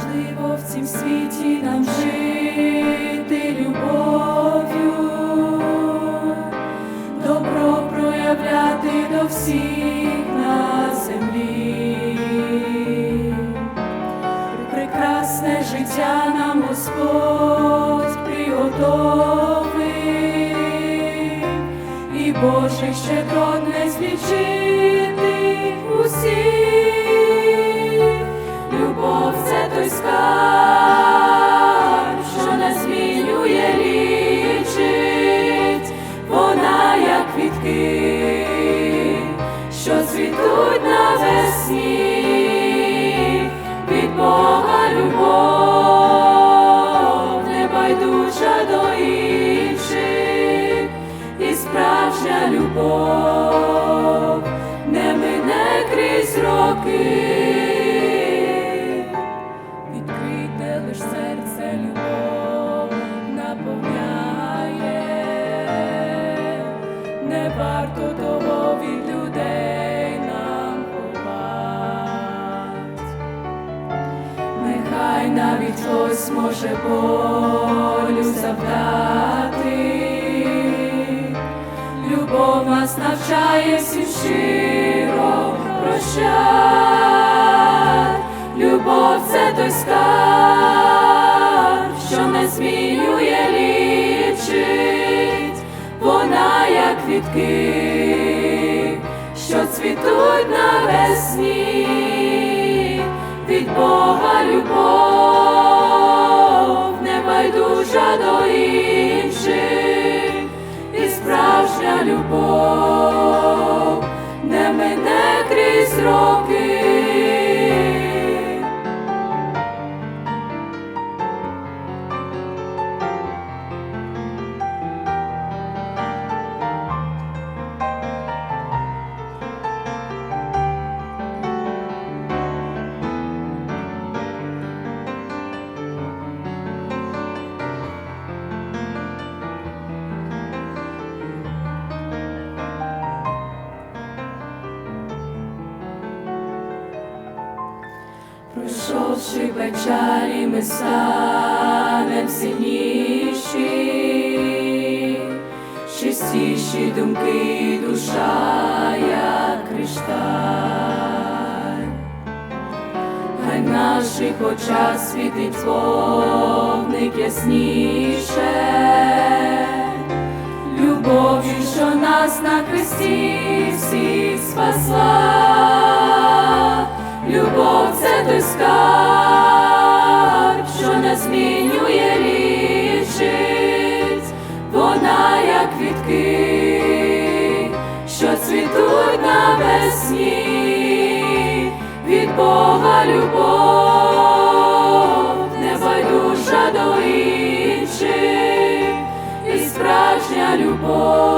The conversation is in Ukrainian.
Важливо в цім світі нам жити любов'ю, добро проявляти до всіх на землі. Прекрасне життя нам Господь приготовив, і Божих щедрот не злічити цвітуть навесні, хтось може болю завдати, любов нас навчає всім щиро прощать. Любов це той скарб, що не змінює лічить, вона як квітки, що цвітуть навесні, від Бога любов, Пройшовши печалі, ми станем сильніші, чистіші думки, душа, як кришталь. Хай наших очах світить вогник ясніше, любов'ю, що нас на хресті всіх спасла. Квітки, що цвітуть навесні, від Бога любов, небайдужа до інших, і справжня любов.